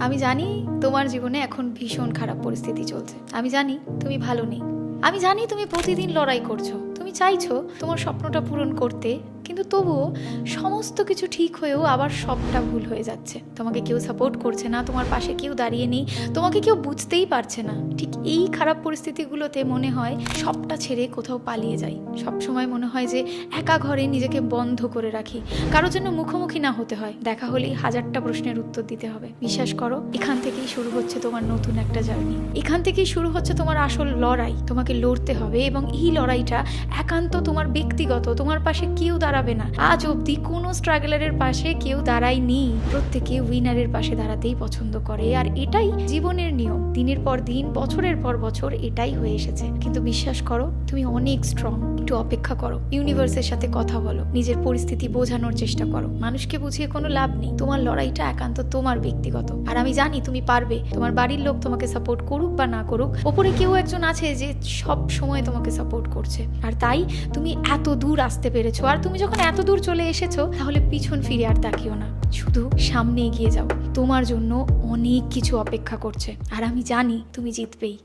আমি জানি তোমার জীবনে এখন ভীষণ খারাপ পরিস্থিতি চলছে। আমি জানি তুমি ভালো নেই। আমি জানি তুমি প্রতিদিন লড়াই করছ। তুমি চাইছো তোমার স্বপ্নটা পূরণ করতে কিন্তু তবুও সমস্ত কিছু ঠিক হয়েও আবার সবটা ভুল হয়ে যাচ্ছে। তোমাকে কেউ সাপোর্ট করছে না, তোমার পাশে কেউ দাঁড়িয়ে নেই, তোমাকে কেউ বুঝতেই পারছে না। ঠিক এই খারাপ পরিস্থিতিগুলোতে মনে হয় সবটা ছেড়ে কোথাও পালিয়ে যাই। সব সময় মনে হয় যে একা ঘরে নিজেকে বন্ধ করে রাখি। কারোর জন্য মুখোমুখি না হতে হয়। দেখা হলেই হাজারটা প্রশ্নের উত্তর দিতে হবে। বিশ্বাস করো, এখান থেকেই শুরু হচ্ছে তোমার নতুন একটা জার্নি। এখান থেকেই শুরু হচ্ছে তোমার আসল লড়াই। তোমাকে লড়তে হবে এবং এই লড়াইটা একান্ত তোমার ব্যক্তিগত, তোমার পাশে কেউ দাঁড়াবে না। আজ অবধি কোনো স্ট্রাগলারের পাশে কেউ দাঁড়ায়নি। প্রত্যেকে উইনারের পাশে দাঁড়াতেই পছন্দ করে। আর এটাই জীবনের নিয়ম। দিনের পর দিন, বছরের পর বছর এটাই হয়ে এসেছে। কিন্তু বিশ্বাস করো, তুমি অনেক স্ট্রং একটু অপেক্ষা করো। ইউনিভার্সের সাথে কথা বলো। নিজের পরিস্থিতি বোঝানোর চেষ্টা করো। মানুষকে বুঝিয়ে কোনো লাভ নেই। তোমার লড়াইটা একান্ত তোমার ব্যক্তিগত। আর আমি জানি তুমি পারবে। তোমার বাড়ির লোক তোমাকে সাপোর্ট করুক বা না করুক, ওপরে কেউ একজন আছে যে সব সময় তোমাকে সাপোর্ট করছে। আর তাই তুমি এত দূর আসতে পেরেছ। আর তুমি যখন এত দূর চলে এসেছ, তাহলে পিছন ফিরে আর তাকিও না। শুধু সামনে এগিয়ে যাও। তোমার জন্য অনেক কিছু অপেক্ষা করছে। আর আমি জানি তুমি জিতবেই।